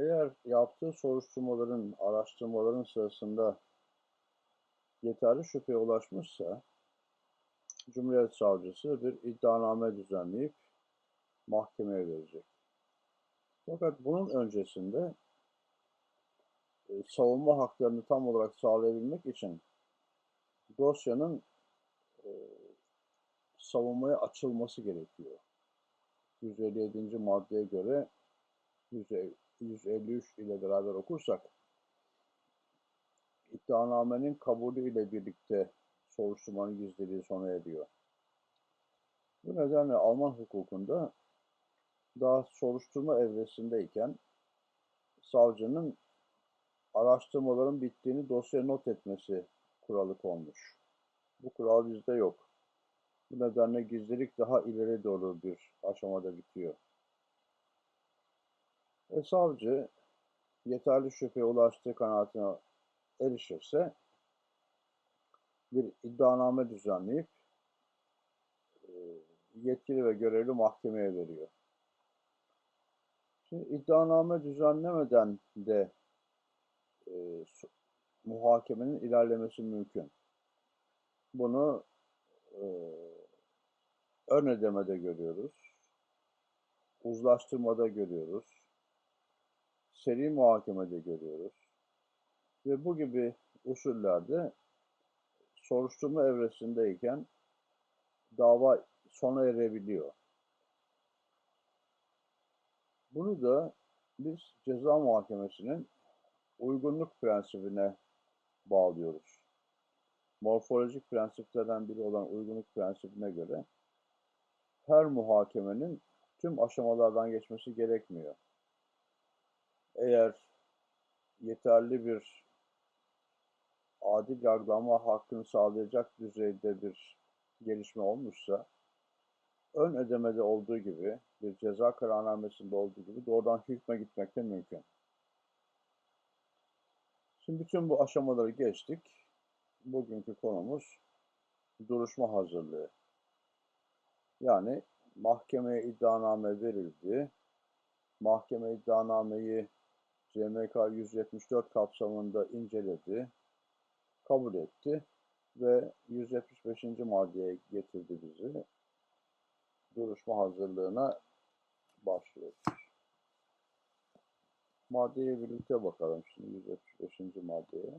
Eğer yaptığı soruşturmaların, araştırmaların sırasında yeterli şüpheye ulaşmışsa, Cumhuriyet Savcısı bir iddianame düzenleyip mahkemeye verecek. Fakat bunun öncesinde e, savunma haklarını tam olarak sağlayabilmek için dosyanın e, savunmaya açılması gerekiyor. 157. maddeye göre 153 ile beraber okursak iddianamenin kabulü ile birlikte soruşturmanın gizliliği sona eriyor. Bu nedenle Alman hukukunda daha soruşturma evresindeyken savcının araştırmaların bittiğini dosyaya not etmesi kuralı konmuş. Bu kural bizde yok. Bu nedenle gizlilik daha ileri doğru bir aşamada bitiyor. Ve savcı yeterli şüpheye ulaştığı kanaatine erişirse bir iddianame düzenleyip e, yetkili ve görevli mahkemeye veriyor. Şimdi iddianame düzenlemeden de e, muhakemenin ilerlemesi mümkün. Bunu e, ön ödemede görüyoruz. Uzlaştırmada görüyoruz. Seri muhakemede görüyoruz. Ve bu gibi usullerde soruşturma evresindeyken dava sona erebiliyor. Bunu da biz ceza muhakemesinin uygunluk prensibine bağlıyoruz. Morfolojik prensiplerden biri olan uygunluk prensibine göre her muhakemenin tüm aşamalardan geçmesi gerekmiyor. Eğer yeterli bir adil yargılama hakkını sağlayacak düzeyde bir gelişme olmuşsa, ön ödemede olduğu gibi, bir ceza kararnamesinde olduğu gibi doğrudan hükme gitmek de mümkün. Şimdi bütün bu aşamaları geçtik. Bugünkü konumuz duruşma hazırlığı. Yani mahkemeye iddianame verildi. Mahkeme iddianameyi CMK 174 kapsamında inceledi, kabul etti ve 175. maddeye getirdi bizi. Duruşma hazırlığına başlıyoruz. Maddeye birlikte bakalım şimdi 175. maddeye.